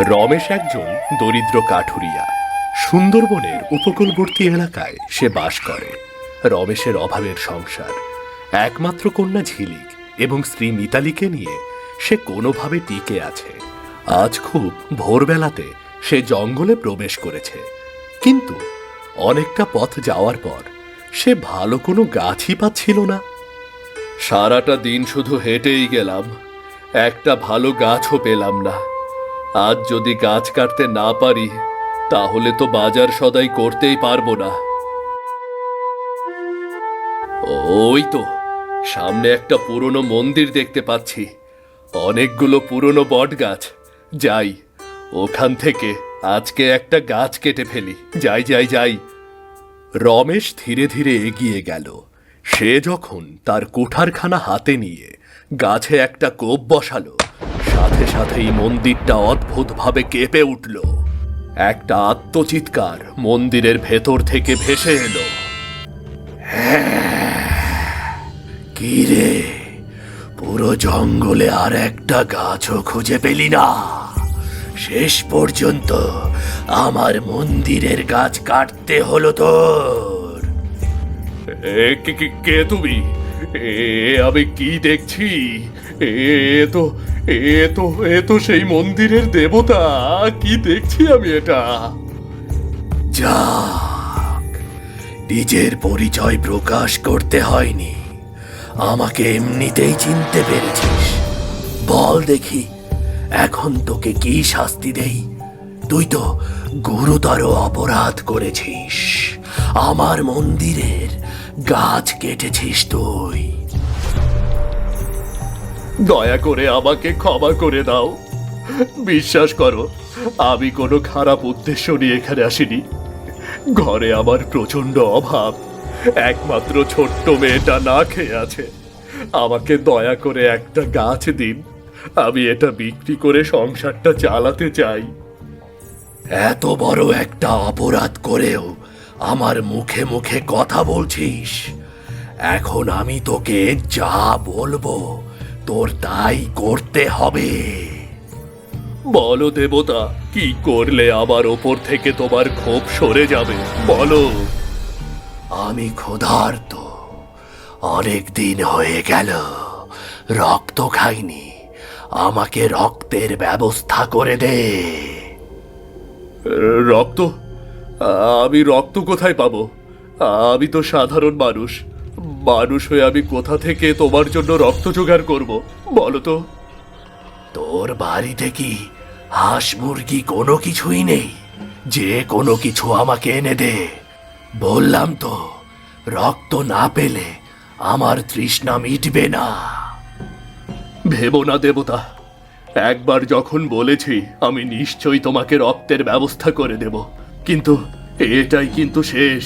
রমেশ একজন দরিদ্র কাঠুরিয়া। সুন্দরবনের উপকূলবর্তী এলাকায় সে বাস করে। রমেশের অভাবের সংসার। একমাত্র কন্যা ঝিলিক এবং স্ত্রী মিতালিকে নিয়ে সে কোনোভাবে টিকে আছে। আজ খুব ভোরবেলাতে সে জঙ্গলে প্রবেশ করেছে। কিন্তু অনেকটা পথ যাওয়ার পর সে ভালো কোনো গাছই পাচ্ছিল না। সারাটা দিন শুধু হেঁটেই গেলাম। একটা ভালো গাছও পেলাম না। আজ যদি গাছ কাটতে না পারি, তাহলে তো বাজার সদাই করতেই পারব না। ওই তো, সামনে একটা পুরনো মন্দির দেখতে পাচ্ছি। অনেকগুলো পুরনো বট গাছ যাই, ওখান থেকে আজকে একটা গাছ কেটে ফেলি। যাই যাই যাই। রমেশ ধীরে ধীরে এগিয়ে গেল। সে যখন তার কুঠারখানা হাতে নিয়ে গাছে একটা কোপ বসালো সাথে সাথেই মন্দিরটা অদ্ভুতভাবে কেঁপে উঠল। একটা আত্মচিৎকার মন্দিরের ভেতর থেকে ভেসে এলো। কি রে? পুরো জঙ্গলে আর একটা গাছও খুঁজে পেলি না। শেষ পর্যন্ত আমার মন্দিরের গাছ কাটতে হলো তোর। কে তুমি? এ, আমি কি দেখছি? এ তো এ তো এ তো সেই মন্দিরের দেবতা। কি দেখছি আমি এটা? যাক, নিজের পরিচয় প্রকাশ করতে হয়নি। আমাকে এমনিতেই চিনতে পেরেছিস। বল দেখি, এখন তোকে কি শাস্তি দেই? তুই তো গুরুতর অপরাধ করেছিস। আমার মন্দিরের গাছ কেটেছিস তুই। দয়া করে আমাকে ক্ষমা করে দাও। বিশ্বাস করো, আমি কোনো খারাপ উদ্দেশ্য নিয়ে এখানে আসিনি। ঘরে আমার প্রচণ্ড অভাব। একমাত্র ছোট্ট মেয়েটা না খেয়ে আছে। আমাকে দয়া করে একটা গাছ দিন। আমি এটা বিক্রি করে সংসারটা চালাতে চাই। এত বড় একটা অপরাধ করেও আমার মুখে মুখে কথা বলছিস। এখন আমি তোকে যা বলব তোর তাই করতে হবে। বলো দেবতা, কি করলে আমার ওপর থেকে তোমার ক্ষোভ সরে যাবে? বলো। আমি ক্ষুধার্ত। অনেক দিন হয়ে গেল। রক্ত খাইনি। আমাকে রক্তের ব্যবস্থা করে দে। রক্ত? আমি রক্ত কোথায় পাবো? আমি তো সাধারণ মানুষ। মানুষ হয়ে আমি কোথা থেকে তোমার জন্য রক্ত জোগাড় করব? বলো তো। তোর বাড়িতে কি হাঁস মুরগি কোনো কিছুই নেই? যে কোনো কিছু আমাকে এনে দে। বললাম তো রক্ত না পেলে আমার তৃষ্ণা মিটবে না। ভেবো না দেবতা। একবার যখন বলেছি আমি নিশ্চয়ই তোমাকে রক্তের ব্যবস্থা করে দেব। কিন্তু এটাই কিন্তু শেষ।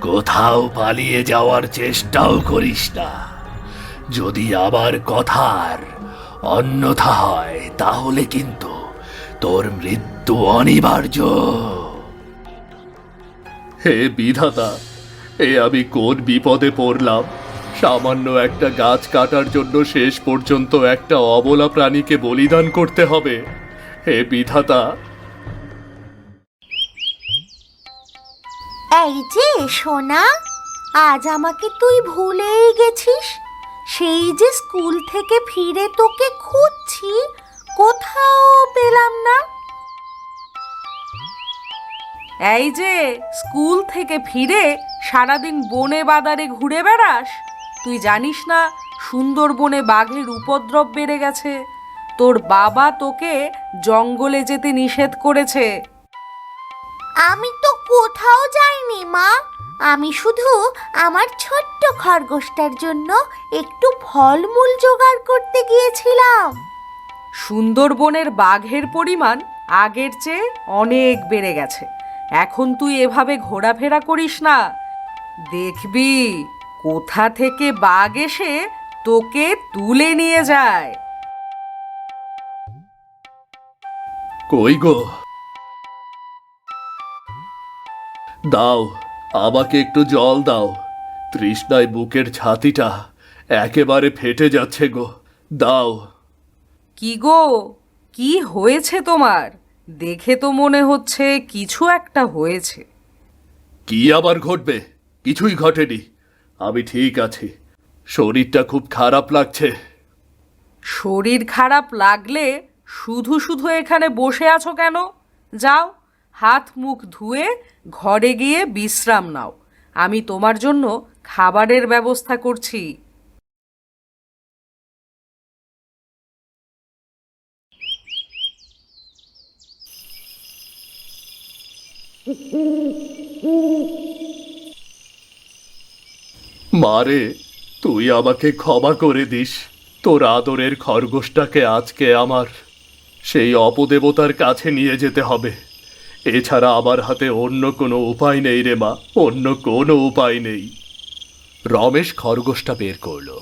কোথাও পালিয়ে যাওয়ার চেষ্টাও করিস না। যদি আবার কথার অন্যথা হয়, তাহলে কিন্তু তোর মৃত্যু অনিবার্য। হে বিধাতা, এ আমি কোন বিপদে পড়লাম? সামান্য একটা গাছ কাটার জন্য শেষ পর্যন্ত একটা অবলা প্রাণীকে বলিদান করতে হবে। হে বিধাতা এই যে, সোনা, আজ আমাকে তুই ভুলেই গেছিস। সেই যে স্কুল থেকে ফিরে তোকে খুঁজছি, কোথাও পেলাম না। এই যে, স্কুল থেকে ফিরে সারাদিন বনে বাদারে ঘুরে বেড়াস। তুই জানিস না, সুন্দরবনে বাঘের উপদ্রব বেড়ে গেছে। তোর বাবা তোকে জঙ্গলে যেতে নিষেধ করেছে। আমি তো কোথাও যাইনি মা। আমি শুধু আমার ছোট্ট খরগোশটার জন্য একটু ফলমূল জোগাড় করতে গিয়েছিলাম। সুন্দরবনের বাঘের পরিমাণ আগের চেয়ে অনেক বেড়ে গেছে। এখন তুই এভাবে ঘোরাফেরা করিস না। দেখবি কোথা থেকে বাঘ এসে তোকে তুলে নিয়ে যায়। কই গো? দাও আমাকে একটু জল দাও। তৃষ্ণায় বুকের ছাতিটা একেবারে ফেটে যাচ্ছে গো। দাও। কি গো? কি হয়েছে তোমার? দেখে তো মনে হচ্ছে কিছু একটা হয়েছে। কি আবার ঘটবে? কিছুই ঘটেনি। আমি ঠিক আছি। শরীরটা খুব খারাপ লাগছে। শরীর খারাপ লাগলে শুধু শুধু এখানে বসে আছো কেন? যাও। হাত মুখ ধুয়ে ঘরে গিয়ে বিশ্রাম নাও। আমি তোমার জন্য খাবারের ব্যবস্থা করছি। মারে তুই আমাকে ক্ষমা করে দিস। তোর আদরের খরগোশটাকে আজকে আমার সেই অপদেবতার কাছে নিয়ে যেতে হবে। এছাড়া আমার হাতে অন্য কোনো উপায় নেই রে মা, অন্য কোনো উপায় নেই। রমেশ খরগোশটা বের করল,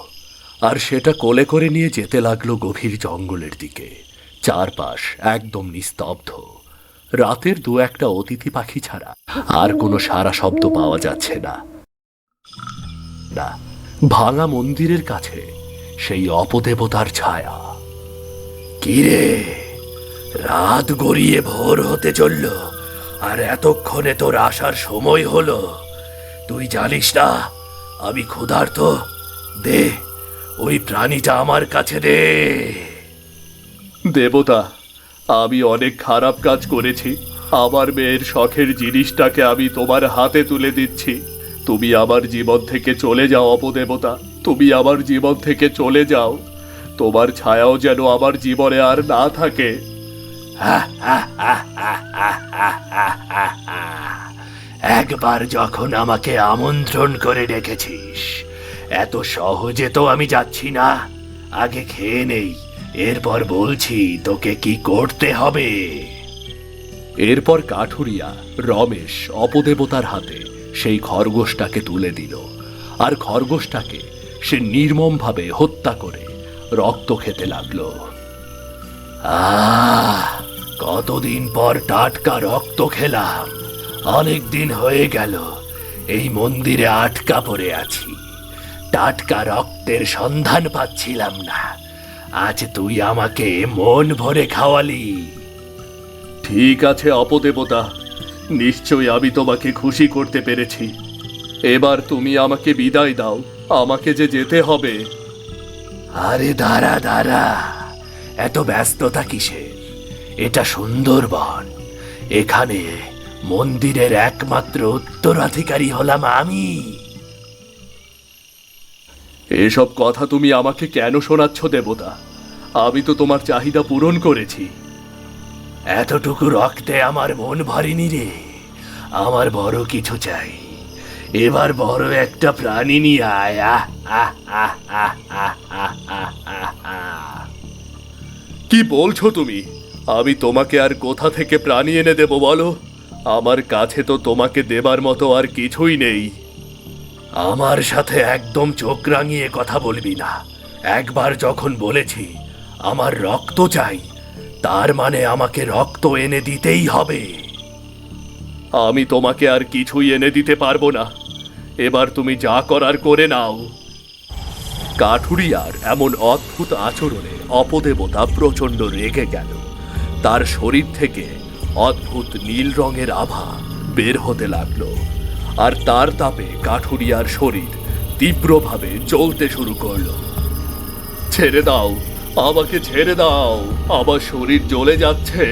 আর সেটা কোলে করে নিয়ে যেতে লাগল গভীর জঙ্গলের দিকে। চারপাশ একদম নিস্তব্ধ। রাতের দু একটা অতিথি পাখি ছাড়া আর কোনো সারা শব্দ পাওয়া যাচ্ছে না। না, ভাঙা মন্দিরের কাছে সেই অপদেবতার ছায়া। কিরে, রাত গড়িয়ে ভোর হতে চলল। আর এতক্ষণে তোর আসার সময় হলো। তুই জানিস না, আমি ক্ষুধার্ত। দে, ওই প্রাণীটা আমার কাছে দে। দেবতা, আমি অনেক খারাপ কাজ করেছি। আমার মেয়ের শখের জিনিসটাকে আমি তোমার হাতে তুলে দিচ্ছি। তুমি আমার জীবন থেকে চলে যাও অপদেবতা। তুমি আমার জীবন থেকে চলে যাও। তোমার ছায়াও যেন আমার জীবনে আর না থাকে। একবার যখন আমাকে আমন্ত্রণ করে ডেকেছিস এত সহজে তো আমি যাচ্ছি না। আগে খেয়ে নেই এরপর বলছি তোকে কি করতে হবে? এরপর কাঠুরিয়া রমেশ অপদেবতার হাতে সেই খরগোশটাকে তুলে দিল। আর খরগোশটাকে সে নির্মমভাবে হত্যা করে রক্ত খেতে লাগল। আহ! কতদিন পর টাটকা রক্ত খেলাম। অনেক দিন হয়ে গেল এই মন্দিরে আটকা পড়ে আছি। টাটকা রক্তের সন্ধান পাচ্ছিলাম না। আজ তুই আমাকে মন ভরে খাওয়ালি। ঠিক আছে অপদেবতা। নিশ্চয়ই আমি তোমাকে খুশি করতে পেরেছি। এবার তুমি আমাকে বিদায় দাও আমাকে যে যেতে হবে। আরে দাঁড়া দাঁড়া। এত ব্যস্ততা কিসের? এটা সুন্দরবন। এখানে মন্দিরের একমাত্র উত্তরাধিকারী হলাম আমি। এসব কথা তুমি আমাকে কেন শোনাচ্ছ দেবতা? আমি তো তোমার চাহিদা পূরণ করেছি। এতটুকু রক্তে আমার মন ভরেনি রে। আমার বড় কিছু চাই। এবার বড় একটা প্রাণী নিয়ে আয়া। কি বলছো তুমি? আমি তোমাকে আর কোথা থেকে প্রাণী এনে দেব বলো? আমার কাছে তো তোমাকে দেবার মতো আর কিছুই নেই। আমার সাথে একদম চোখ রাঙিয়ে কথা বলবি না। একবার যখন বলেছি, আমার রক্ত চাই, তার মানে আমাকে রক্ত এনে দিতেই হবে। আমি তোমাকে আর কিছুই এনে দিতে পারব না। এবার তুমি যা করার করে নাও। কাঠুরিয়ার এমন অদ্ভুত আচরণে অপদেবতা প্রচণ্ড রেগে গেল। তার শরীর থেকে অদ্ভুত নীল রঙের আভা বের হতে লাগল, আর তার তাপে কাঠুরিয়ার শরীর তীব্রভাবে জ্বলতে শুরু করল। ছেড়ে দাও, আমাকে ছেড়ে দাও, আমার শরীর জ্বলে যাচ্ছে,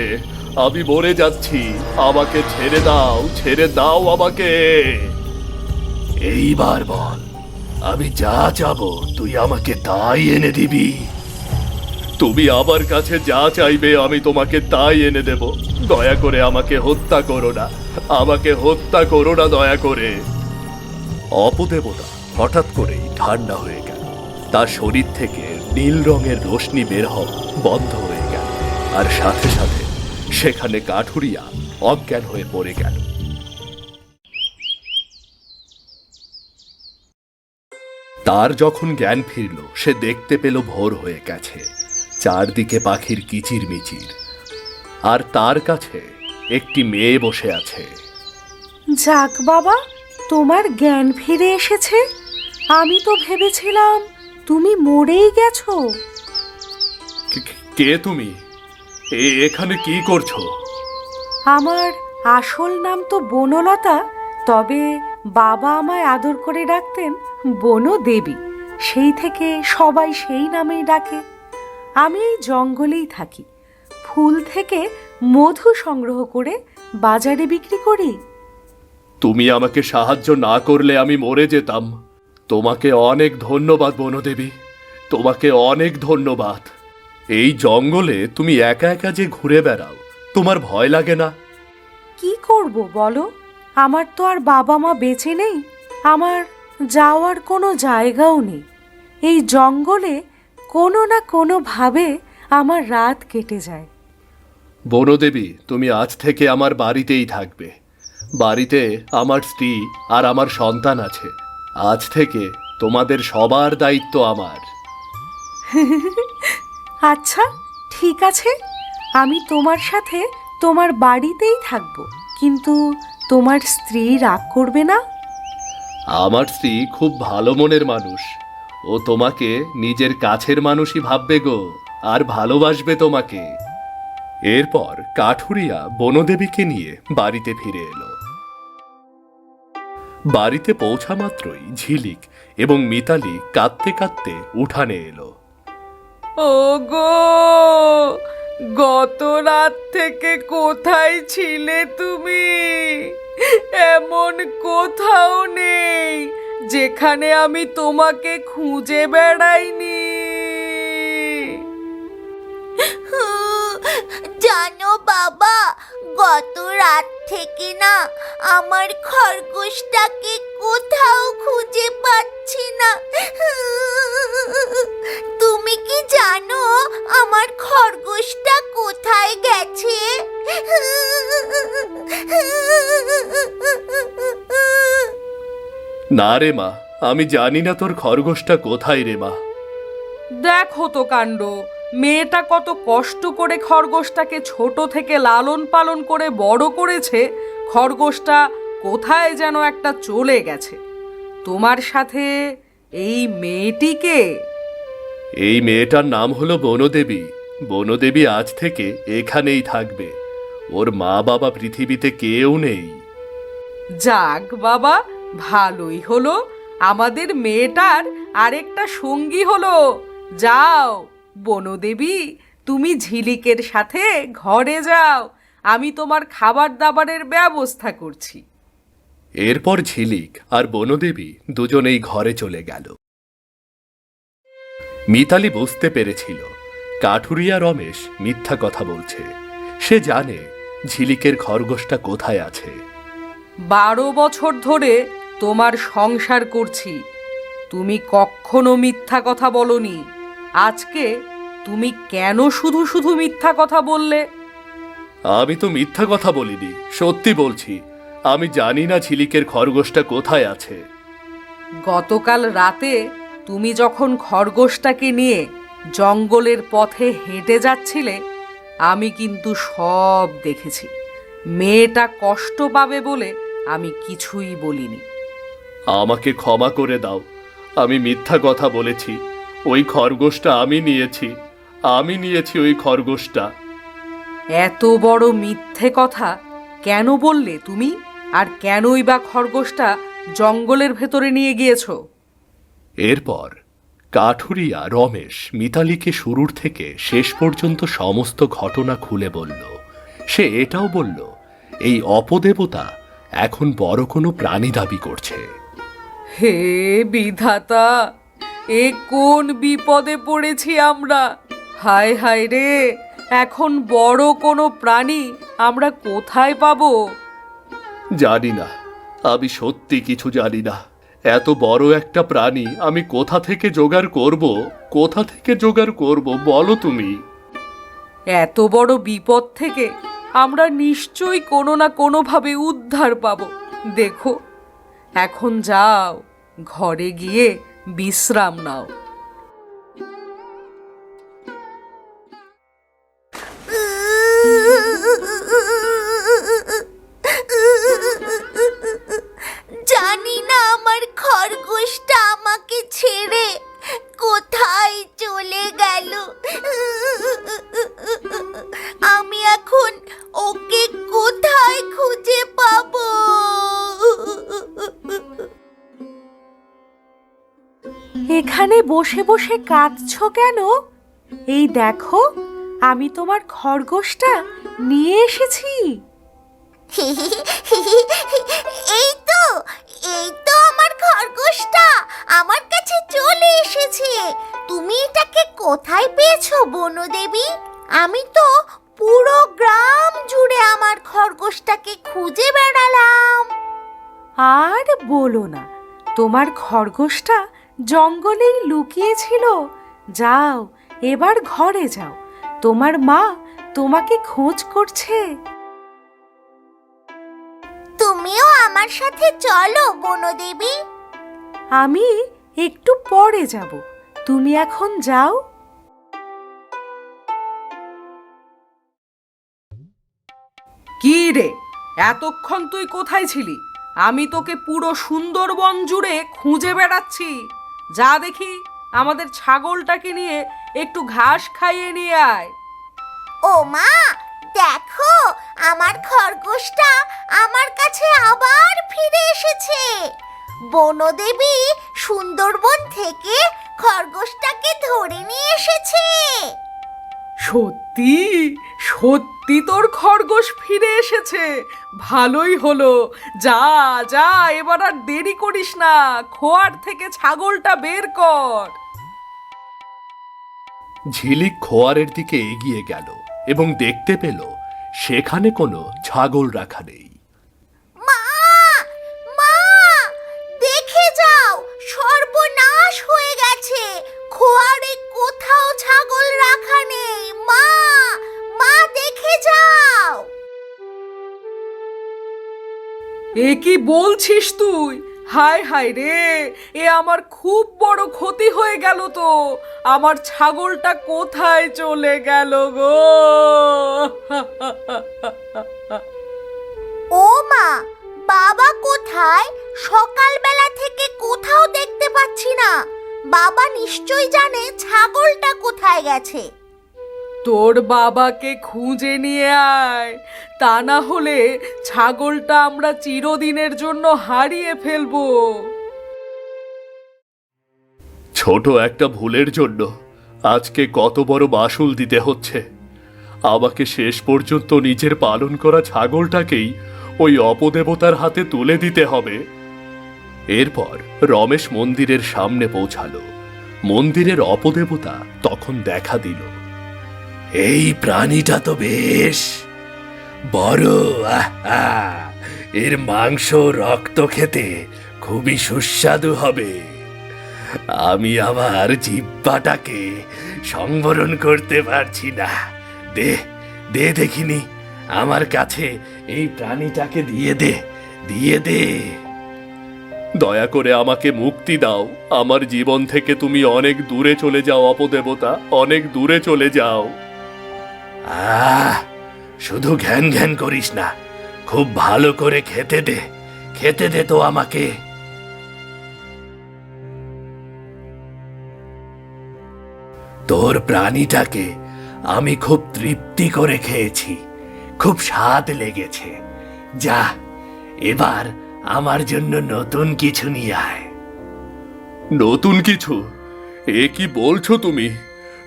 আমি মরে যাচ্ছি, আমাকে ছেড়ে দাও ছেড়ে দাও আমাকে। এইবার বল, আমি যা চাবো, তুই আমাকে তাই এনে দিবি। তুমি আমার কাছে যা চাইবে আমি তোমাকে তাই এনে দেব। দয়া করে আমাকে হত্যা করো না। আমাকে হত্যা করো না দয়া করে। অপদেবতা হঠাৎ করেই ঠান্ডা হয়ে গেল। তার শরীর থেকে নীল রঙের রশ্মি বের হওয়া বন্ধ হয়ে গেল। আর সাথে সাথে সেখানে কাঠুরিয়া অজ্ঞান হয়ে পড়ে গেল। তার যখন জ্ঞান ফিরল, সে দেখতে পেল ভোর হয়ে গেছে। চারদিকে পাখির কিচির মিচির। আর তার কাছে একটি মেয়ে বসে আছে। যাক বাবা তোমার জ্ঞান ফিরে এসেছে। আমি তো ভেবেছিলাম তুমি মরেই গেছো। কে তুমি? এ এখানে কি করছ? আমার আসল নাম তো বনলতা তবে বাবা আমায় আদর করে ডাকতেন বনদেবী। সেই থেকে সবাই সেই নামেই ডাকে। আমি এই জঙ্গলেই থাকি। ফুল থেকে মধু সংগ্রহ করে বাজারে বিক্রি করি। তুমি আমাকে সাহায্য না করলে আমি মরে যেতাম। তোমাকে অনেক ধন্যবাদ বনদেবী। তোমাকে অনেক ধন্যবাদ। এই জঙ্গলে তুমি একা একা যে ঘুরে বেড়াও তোমার ভয় লাগে না? কি করব বলো? আমার তো আর বাবা মা বেঁচে নেই। আমার যাওয়ার কোনো জায়গাও নেই। এই জঙ্গলে কোনো না কোনোভাবে আমার রাত কেটে যায়। বনদেবী তুমি আজ থেকে আমার বাড়িতেই থাকবে। বাড়িতে আমার স্ত্রী আর আমার সন্তান আছে। আজ থেকে তোমাদের সবার দায়িত্ব আমার। আচ্ছা ঠিক আছে। আমি তোমার সাথে তোমার বাড়িতেই থাকব কিন্তু তোমার স্ত্রী রাগ করবে না? আমার স্ত্রী খুব ভালো মনের মানুষ। ও তোমাকে নিজের কাছের মানুষই ভাববে গো, আর ভালোবাসবে তোমাকে। এরপর কাঠুরিয়া বনদেবীকে নিয়ে বাড়িতে ফিরে এলো। বাড়িতে পৌঁছা মাত্রই ঝিলিক এবং মিতালি কাঁদতে কাঁদতে উঠানে এলো। ও গো গত রাত থেকে কোথায় ছিলে তুমি? এমন কোথাও নেই। যেখানে আমি তোমাকে খুঁজে বেড়াইনি। জানো বাবা, গত রাত থেকে না আমার খরগোশটাকে কোথাও খুঁজে পাচ্ছি না। তুমি কি জানো আমার খরগোশটা কোথায় গেছে? না রে মা আমি জানি না তোর খরগোশটা কোথায় রে মা। দেখো তো কাণ্ড মেয়েটা কত কষ্ট করে খরগোশটাকে ছোট থেকে লালন পালন করে বড় করেছে খরগোশটা কোথায় যেন একটা চলে গেছে। তোমার সাথে এই মেয়েটিকে? এই মেয়েটার নাম হলো বনদেবী। বনদেবী আজ থেকে এখানেই থাকবে। ওর মা বাবা পৃথিবীতে কেউ নেই। যাক বাবা ভালোই হলো। আমাদের মেয়েটার আরেকটা সঙ্গী হলো। যাও বনদেবী তুমি ঝিলিকের সাথে ঘরে যাও। আমি তোমার খাবার দাবারের ব্যবস্থা করছি। এরপর ঝিলিক আর বনদেবী দুজনেই ঘরে চলে গেল। মিতালি বুঝতে পেরেছিল কাঠুরিয়া রমেশ মিথ্যা কথা বলছে। সে জানে ঝিলিকের খরগোশটা কোথায় আছে। বারো বছর ধরে তোমার সংসার করছি। তুমি কখনো মিথ্যা কথা বলনি। আজকে তুমি কেন শুধু শুধু মিথ্যা কথা বললে? আমি তো মিথ্যা কথা বলিনি সত্যি বলছি। আমি জানি না ঝিলিকের খরগোশটা কোথায় আছে। গতকাল রাতে তুমি যখন খরগোশটাকে নিয়ে জঙ্গলের পথে হেঁটে যাচ্ছিলে আমি কিন্তু সব দেখেছি। মেয়েটা কষ্ট পাবে বলে আমি কিছুই বলিনি। আমাকে ক্ষমা করে দাও। আমি মিথ্যা কথা বলেছি। ওই খরগোশটা আমি নিয়েছি। আমি নিয়েছি ওই খরগোশটা। এত বড় মিথ্যে কথা কেন বললে তুমি? আর কেনই বা খরগোশটা জঙ্গলের ভেতরে নিয়ে গিয়েছ? এরপর কাঠুরিয়া রমেশ মিতালিকে শুরুর থেকে শেষ পর্যন্ত সমস্ত ঘটনা খুলে বলল। সে এটাও বলল এই অপদেবতা এখন বড় কোনো প্রাণী দাবি করছে। হে বিধাতা এ কোন বিপদে পড়েছি আমরা? হায় হায় রে এখন বড় কোনো প্রাণী আমরা কোথায় পাবো? জানি না আমি সত্যি কিছু জানি না। এত বড় একটা প্রাণী আমি কোথা থেকে জোগাড় করব? কোথা থেকে জোগাড় করব বলো তুমি? এত বড় বিপদ থেকে আমরা নিশ্চয়ই কোনো না কোনোভাবে উদ্ধার পাবো। দেখো এখন যাও ঘরে গিয়ে বিশ্রাম নাও। বসে বসে কাঁদছো কেন? এই দেখো আমি তোমার খরগোশটা নিয়ে এসেছি। এই তো এই তো আমার খরগোশটা আমার কাছে চলে এসেছে। তুমি এটাকে কোথায় পেয়েছ বনদেবী আমি তো পুরো গ্রাম জুড়ে আমার খরগোশটাকে খুঁজে বেড়ালাম। আর বলো না তোমার খরগোশটা জঙ্গলেই লুকিয়েছিল। যাও এবার ঘরে যাও। তোমার মা তোমাকে খোঁজ করছে। তুমিও আমার সাথে চলো বনদেবী। আমি একটু পরে যাব। তুমি এখন যাও। কি রে? এতক্ষণ তুই কোথায় ছিলি? আমি তোকে পুরো সুন্দরবন জুড়ে খুঁজে বেড়াচ্ছি। যা দেখি আমাদের ছাগলটাকে নিয়ে একটু ঘাস খাইয়ে নিয়ে আয়। ও মা দেখো আমার খরগোশটা আমার কাছে আবার ফিরে এসেছে। বনদেবী সুন্দরবন থেকে খরগোশটাকে ধরে নিয়ে এসেছে। সত্যি? সত্যি তোর খরগোশ ফিরে এসেছে। ভালোই হলো। যা যা, এবার আর দেরি করিস না। খোয়ার থেকে ছাগলটা বের কর। ঝিলিক খোয়ারের দিকে এগিয়ে গেল এবং দেখতে পেল সেখানে কোনো ছাগল রাখা নেই। যাও! এ কি বলছিস তুই? হায় হায় রে এ আমার খুব বড় ক্ষতি হয়ে গেল তো। আমার ছাগলটা কোথায় চলে গেল গো? ও মা বাবা কোথায়? সকালবেলা থেকে কোথাও দেখতে পাচ্ছি না। বাবা নিশ্চয়ই জানে ছাগলটা কোথায় গেছে। তোর বাবাকে খুঁজে নিয়ে আয়। তা না হলে ছাগলটা আমরা চিরদিনের জন্য হারিয়ে ফেলব। ছোট একটা ভুলের জন্য আজকে কত বড় মাসুল দিতে হচ্ছে। আমাকে শেষ পর্যন্ত নিজের পালন করা ছাগলটাকেই ওই অপদেবতার হাতে তুলে দিতে হবে। এরপর রমেশ মন্দিরের সামনে পৌঁছালো। মন্দিরের অপদেবতা তখন দেখা দিল। এই প্রাণীটা তো বেশ বড় এর মাংস রক্ত খেতে খুবই সুস্বাদু হবে। আমি আমার জিব্বাটাকে সংবরণ করতে পারছি না। দে দে দেখিনি, আমার কাছে এই প্রাণীটাকে দিয়ে দে দিয়ে দে। দয়া করে আমাকে মুক্তি দাও। আমার জীবন থেকে তুমি অনেক দূরে চলে যাও অপদেবতা, অনেক দূরে চলে যাও। শুধু ঘ্যান ঘ্যান করিস না। খুব ভালো করে খেতে দে। খেতে দে তো আমাকে। তোর প্রাণীটাকে আমি খুব তৃপ্তি করে খেয়েছি। খুব স্বাদ লেগেছে। যা, এবার আমার জন্য নতুন কিছু নিয়ে আয়। নতুন কিছু? এ কি বলছো তুমি?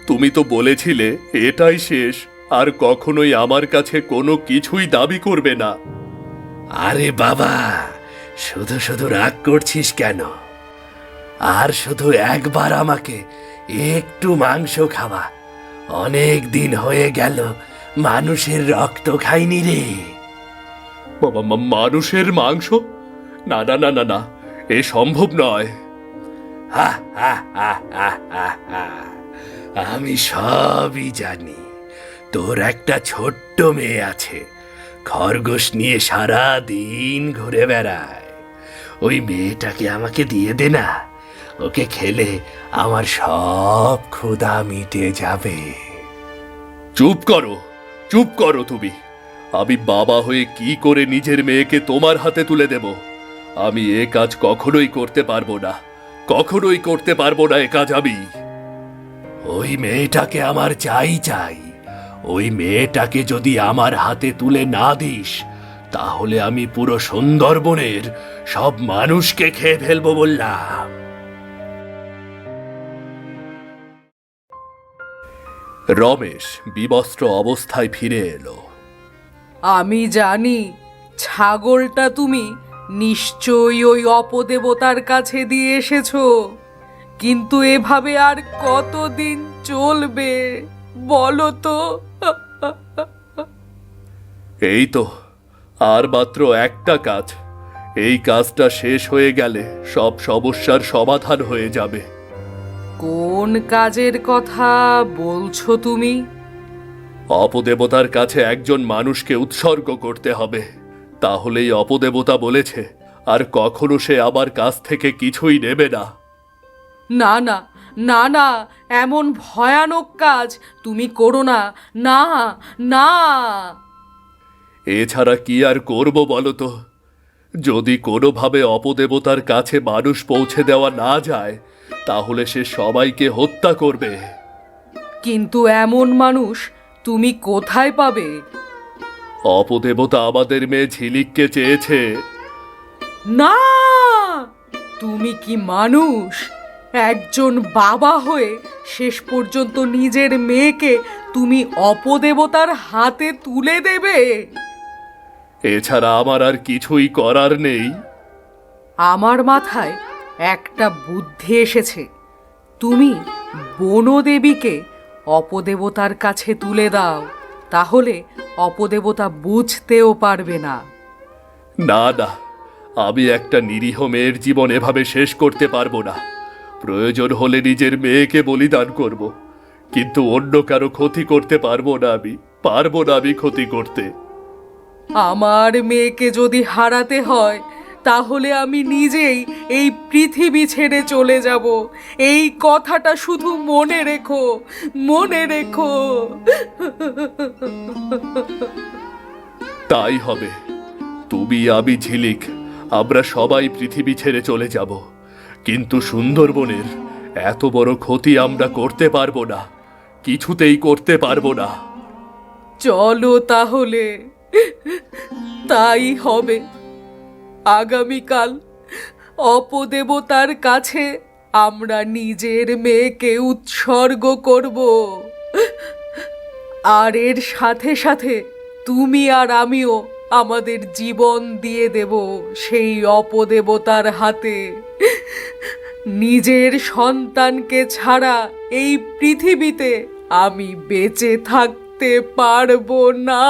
তুমি তো বলেছিলে এটাই শেষ। আর কখনোই আমার কাছে কোনো কিছুই দাবি করবে না। আরে বাবা শুধু শুধু রাগ করছিস কেন? আর শুধু একবার আমাকে একটু মাংস খাওয়া। অনেক দিন হয়ে গেল মানুষের রক্ত খাইনি রে। মানুষের মাংস? না না না না না এ সম্ভব নয়। হা হা হা হা হা হা। আমি সবই জানি। তোর একটা ছোট্ট মেয়ে আছে। খরগোশ নিয়ে সারা দিন ঘুরে বেড়ায়। ওই মেয়েটাকে আমাকে দিয়ে দে না। ওকে খেলে আমার সব ক্ষুধা মিটে যাবে। চুপ করো চুপ করো তুমি। আমি বাবা হয়ে কি করে নিজের মেয়েকে তোমার হাতে তুলে দেব? আমি এ কাজ কখনোই করতে পারব না। কখনোই করতে পারব না এ কাজ আমি। ওই মেয়েটাকে আমার চাই চাই। ওই মেয়েটাকে যদি আমার হাতে তুলে না দিস, তাহলে আমি পুরো সুন্দরবনের সব মানুষকে খেয়ে ফেলব বললাম। রমেশ বিবস্ত্র অবস্থায় ফিরে এলো। আমি জানি, ছাগলটা তুমি নিশ্চয়ই ওই অপদেবতার কাছে দিয়ে এসেছ, কিন্তু এভাবে আর কতদিন চলবে বলো তো? এই তো আর মাত্র একটা কাজ। এই কাজটা শেষ হয়ে গেলে সব সমস্যার সমাধান হয়ে যাবে। কোন কাজের কথা বলছো তুমি? অপদেবতার কাছে একজন মানুষকে উৎসর্গ করতে হবে। তাহলেই অপদেবতা বলেছে আর কখনো সে আমার কাছ থেকে কিছুই নেবে না। না না না না এমন ভয়ানক কাজ তুমি করো না। না না। এছাড়া কি আর করব বলো তো? যদি কোনোভাবে অপদেবতার কাছে মানুষ পৌঁছে দেওয়া না যায় তাহলে সে সবাইকে হত্যা করবে। কিন্তু এমন মানুষ তুমি কোথায় পাবে? অপদেবতা আমাদের মেয়ে ঝিলিককে চেয়েছে। না! তুমি কি মানুষ? একজন বাবা হয়ে শেষ পর্যন্ত নিজের মেয়েকে তুমি অপদেবতার হাতে তুলে দেবে। এছাড়া আমার আর কিছুই করার নেই। আমার মাথায় একটা বুদ্ধি এসেছে। তুমি বনদেবীকে অপদেবতার কাছে তুলে দাও তাহলে অপদেবতা বুঝতেও পারবে না। না না আমি একটা নিরীহ মেয়ের জীবন এভাবে শেষ করতে পারব না। প্রয়োজন হলে নিজের মেয়েকে বলিদান করব। কিন্তু অন্য কারও ক্ষতি করতে পারব না আমি। পারব না আমি ক্ষতি করতে। আমার মেয়েকে যদি হারাতে হয় তাহলে আমি নিজেই এই পৃথিবী ছেড়ে চলে যাব। এই কথাটা শুধু মনে রেখো মনে রেখো। তাই হবে। তুমি আমি ঝিলিক আমরা সবাই পৃথিবী ছেড়ে চলে যাব। কিন্তু সুন্দরবনের এত বড় ক্ষতি আমরা করতে পারব না। কিছুতেই করতে পারব না। চলো তাহলে। তাই হবে। আগামীকাল অপদেবতার কাছে আমরা নিজের মেয়েকে উৎসর্গ করব। আর এর সাথে সাথে তুমি আর আমিও আমাদের জীবন দিয়ে দেব সেই অপদেবতার হাতে। নিজের সন্তানকে ছাড়া এই পৃথিবীতে আমি বেঁচে থাকতে পারব না।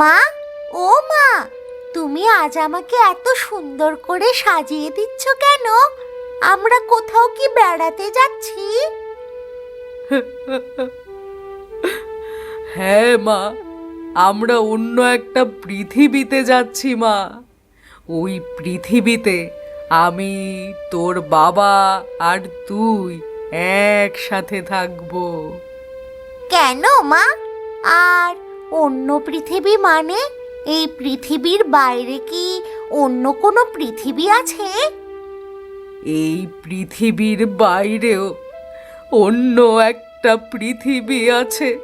মা, ও মা তুমি আজ আমাকে এত সুন্দর করে সাজিয়ে দিচ্ছ কেন? আমরা কোথাও কি বেড়াতে যাচ্ছি? হ্যাঁ মা। আমরা অন্য একটা পৃথিবীতে যাচ্ছি মা। ওই পৃথিবীতে আমি তোর বাবা আর তুই একসাথে থাকব। কেন মা? আর অন্য পৃথিবী মানে? এই পৃথিবীর বাইরে কি অন্য কোনো পৃথিবী আছে? এই পৃথিবীর বাইরেও অন্য একটা পৃথিবী আছে।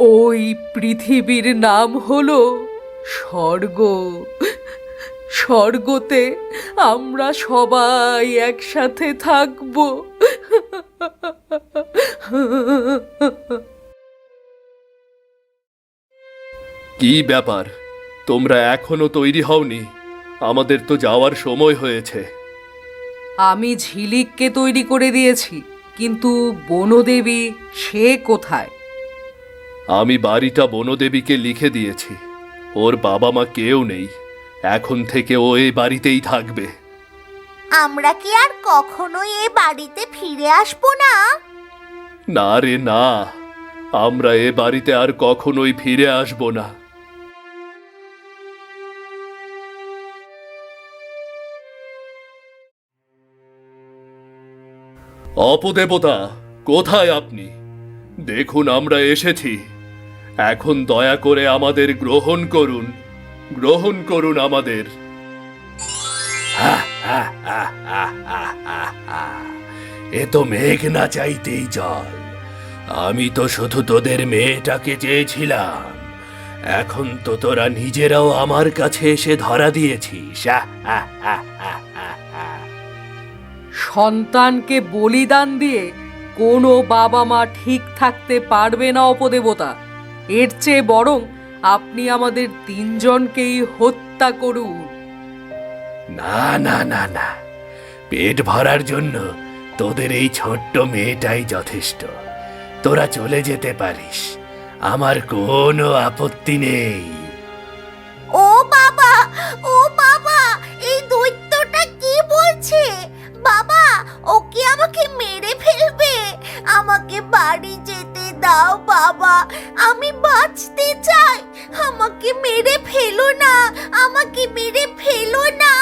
ওই পৃথিবীর নাম হলো স্বর্গ। স্বর্গতে আমরা সবাই একসাথে থাকব। কি ব্যাপার? তোমরা এখনও তৈরি হওনি। আমাদের তো যাওয়ার সময় হয়েছে। আমি ঝিলিককে তৈরি করে দিয়েছি কিন্তু বনদেবী সে কোথায়? আমি বাড়িটা বনদেবীকে লিখে দিয়েছি। ওর বাবা মা কেউ নেই। এখন থেকে ও এই বাড়িতেই থাকবে। আমরা কি আর কখনোই এ বাড়িতে ফিরে আসব না? না রে না। আমরা এ বাড়িতে আর কখনোই ফিরে আসব না। অপদেবতা, কোথায় আপনি? দেখুন, আমরা এসেছি। এখন দয়া করে আমাদের গ্রহণ করুন। গ্রহণ করুন আমাদের। এ তো মেঘ না চাইতেই জল। আমি তো শুধু তোদের মেয়েটাকে চেয়েছিলাম। এখন তো তোরা নিজেরাও আমার কাছে এসে ধরা দিয়েছিস। সন্তানকে বলিদান দিয়ে কোনো বাবা মা ঠিক থাকতে পারবে না অপদেবতা। এর চেয়ে বরং আপনি আমাদের তিনজনকেই হত্যা করুন। না না না না। পেট ভরার জন্য তোদের এই ছোট্ট মেয়েটাই যথেষ্ট। তোরা চলে যেতে পারিস। আমার কোনো আপত্তি নেই। আমাকে মেরে ফেলবে। আমাকে বাড়ি যেতে দাও, বাবা। আমি বাঁচতে চাই। আমাকে মেরে ফেলো না। আমাকে মেরে ফেলো না।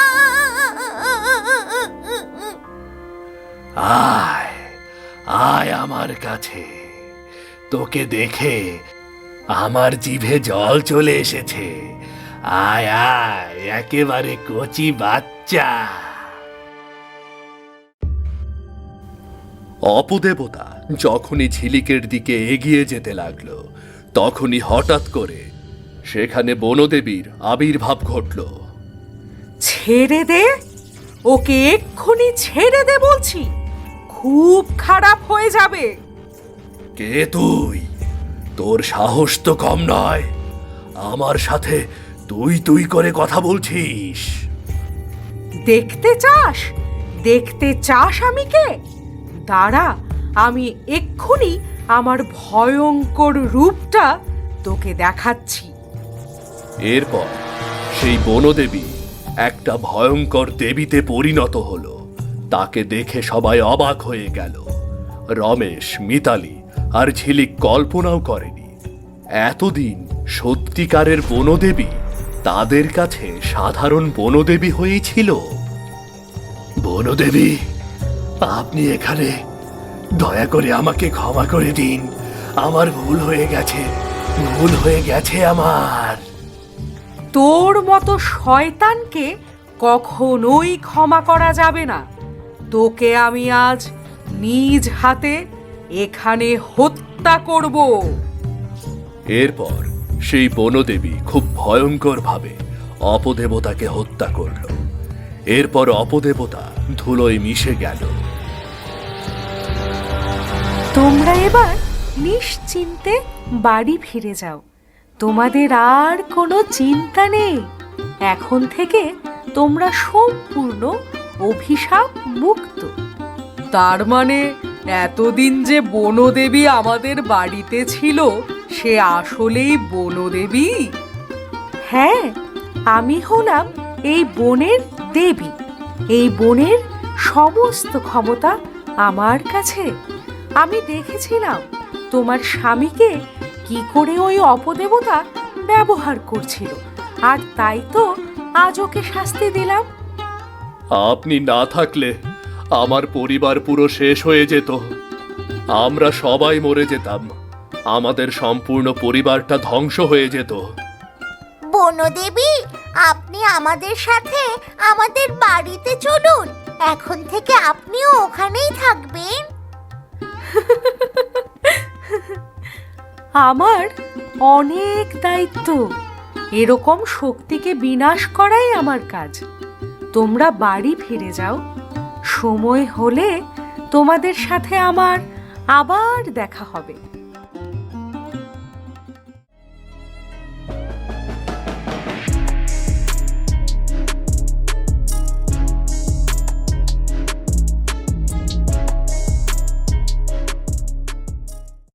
আয় আয় আমার কাছে। তোকে দেখে আমার জিভে জল চলে এসেছে। আয় আয়, একেবারে কচি বাচ্চা। অপদেবতা যখনই ঝিলিকের দিকে এগিয়ে যেতে লাগল তখনই হঠাৎ করে সেখানে বনদেবীর আবির্ভাব ঘটল। ছেড়ে দে? ওকে এক্ষুনি ছেড়ে দে বলছি। খুব খারাপ হয়ে যাবে। কে তুই? তোর সাহস তো কম নয়। আমার সাথে তুই তুই করে কথা বলছিস। দেখতে চাস? দেখতে চাস আমি কে? দাঁড়া আমি এক্ষুনি আমার ভয়ঙ্কর রূপটা তোকে দেখাচ্ছি। এরপর সেই বনদেবী একটা ভয়ঙ্কর দেবীতে পরিণত হলো। তাকে দেখে সবাই অবাক হয়ে গেল। রমেশ, মিতালি আর ঝিলিক কল্পনাও করেনি। এতদিন সত্যিকারের বনদেবী তাদের কাছে সাধারণ বনদেবী হয়েই ছিল বনদেবী আপনি এখানে দয়া করে আমাকে ক্ষমা করে দিন। আমার ভুল হয়ে গেছে ভুল হয়ে গেছে আমার। তোর মতো শয়তানকে কখনোই ক্ষমা করা যাবে না। তোকে আমি আজ নিজ হাতে এখানে হত্যা করব। এরপর সেই বনদেবী খুব ভয়ঙ্করভাবে অপদেবতাকে হত্যা করল। এরপর অপদেবতা ধুলোয় মিশে গেল। তোমরা এবার নিশ্চিন্তে বাড়ি ফিরে যাও। তোমাদের আর কোনো চিন্তা নেই। এখন থেকে তোমরা সম্পূর্ণ অভিশাপ মুক্ত। তার মানে এতদিন যে বনদেবী আমাদের বাড়িতে ছিল সে আসলেই বনদেবী? হ্যাঁ আমি হলাম এই বনের দেবী। এই বনের সমস্ত ক্ষমতা আমার কাছে। আমি দেখেছিলাম তোমার স্বামীকে কি করে ওই অপদেবতা ব্যবহার করছিল আর তাই তো আজ ওকে শাস্তি দিলাম। আপনি না থাকলে আমার পরিবার পুরো শেষ হয়ে যেত। আমরা সবাই মরে যেতাম আমাদের সম্পূর্ণ পরিবারটা ধ্বংস হয়ে যেত। বনদেবী আপনি আমাদের সাথে আমাদের বাড়িতে চলুন। এখন থেকে আপনিও ওখানেই থাকবেন। আমার অনেক দায়িত্ব। এরকম শক্তিকে বিনাশ করাই আমার কাজ। তোমরা বাড়ি ফিরে যাও। সময় হলে তোমাদের সাথে আমার আবার দেখা হবে।